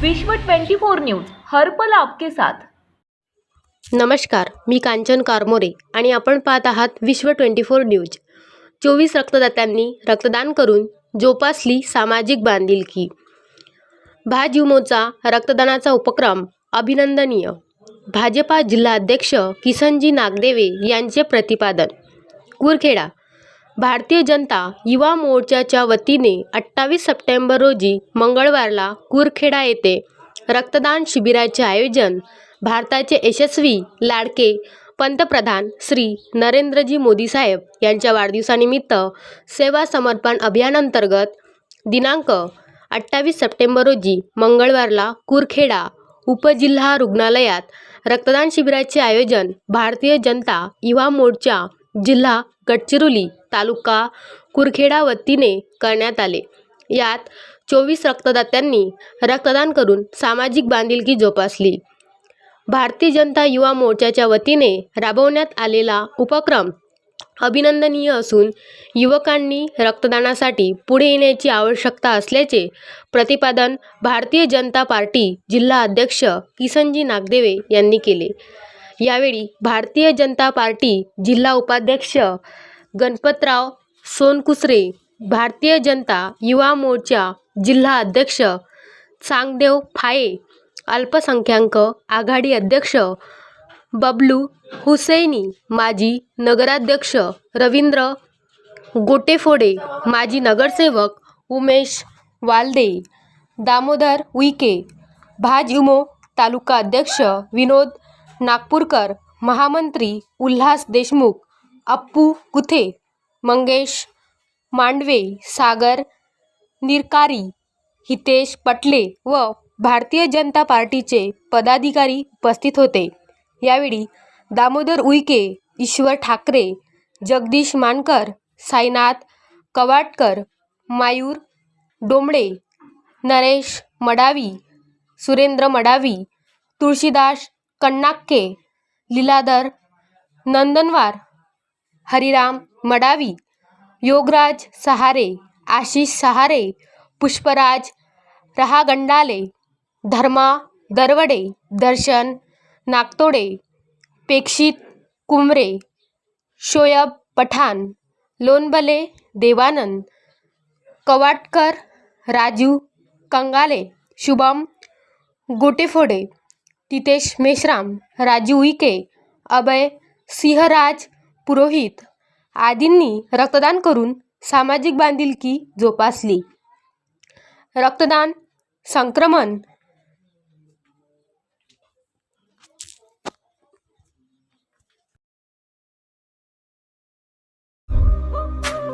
विश्व 24 न्यूज हर्पल आपके साथ. नमस्कार मी कांचन कारमोरे आणि आपण पाहत आहात विश्व ट्वेंटी फोर न्यूज. चोवीस रक्तदात्यांनी रक्तदान करून जोपासली सामाजिक बांधिलकी. भाजीमोचा रक्तदानाचा उपक्रम अभिनंदनीय. भाजपा जिल्हाध्यक्ष किसनजी नागदेवे यांचे प्रतिपादन. कुरखेडा भारतीय जनता युवा मोर्चाच्या वतीने अठ्ठावीस सप्टेंबर रोजी मंगळवारला कुरखेडा येथे रक्तदान शिबिराचे आयोजन भारताचे यशस्वी लाडके पंतप्रधान श्री नरेंद्रजी मोदी साहेब यांच्या वाढदिवसानिमित्त सेवा समर्पण अभियानांतर्गत दिनांक अठ्ठावीस सप्टेंबर रोजी मंगळवारला कुरखेडा उपजिल्हा रुग्णालयात रक्तदान शिबिराचे आयोजन भारतीय जनता युवा मोर्चा जिल्हा गडचिरोली तालुका कुरखेडा वतीने करण्यात आले. यात चोवीस रक्तदात्यांनी रक्तदान करून सामाजिक बांधिलकी जोपासली. भारतीय जनता युवा मोर्चाच्या वतीने राबवण्यात आलेला उपक्रम अभिनंदनीय असून युवकांनी रक्तदानासाठी पुढे येण्याची आवश्यकता असल्याचे प्रतिपादन भारतीय जनता पार्टी जिल्हा अध्यक्ष किसनजी नागदेवे यांनी केले. यावेळी भारतीय जनता पार्टी जिल्हा उपाध्यक्ष गणपतराव सोनकुसरे भारतीय जनता युवा मोर्चा जिल्हा अध्यक्ष चांगदेव फाये अल्पसंख्याक आघाडी अध्यक्ष बबलू हुसैनी माजी नगराध्यक्ष रवींद्र गोटेफोडे माजी नगरसेवक उमेश वालदे दामोदर उईके भाजयुमो तालुका अध्यक्ष विनोद नागपूरकर महामंत्री उल्हास देशमुख अप्पू कुथे मंगेश मांडवे सागर निरकारी हितेश पटले व भारतीय जनता पार्टीचे पदाधिकारी उपस्थित होते. यावेळी दामोदर उईके ईश्वर ठाकरे जगदीश मानकर साईनाथ कवाटकर मायूर डोंबळे नरेश मडावी सुरेंद्र मडावी तुळशीदास कण्णाक्के लीलाधर, नंदनवार, हरिराम मडावी, योगराज सहारे, आशीष सहारे, पुष्पराज रहागंडाले, धर्मा दरवडे, दर्शन नागतोडे, पेक्षित कुमरे शोयब पठाण, लोनबले देवानंद, कवाटकर, राजू कंगाले, शुभम गोटेफोडे तितेश मेश्राम राजीव उईके अभय सिंहराज पुरोहित आदींनी रक्तदान करून सामाजिक बांधिलकी जोपासली. रक्तदान संक्रमण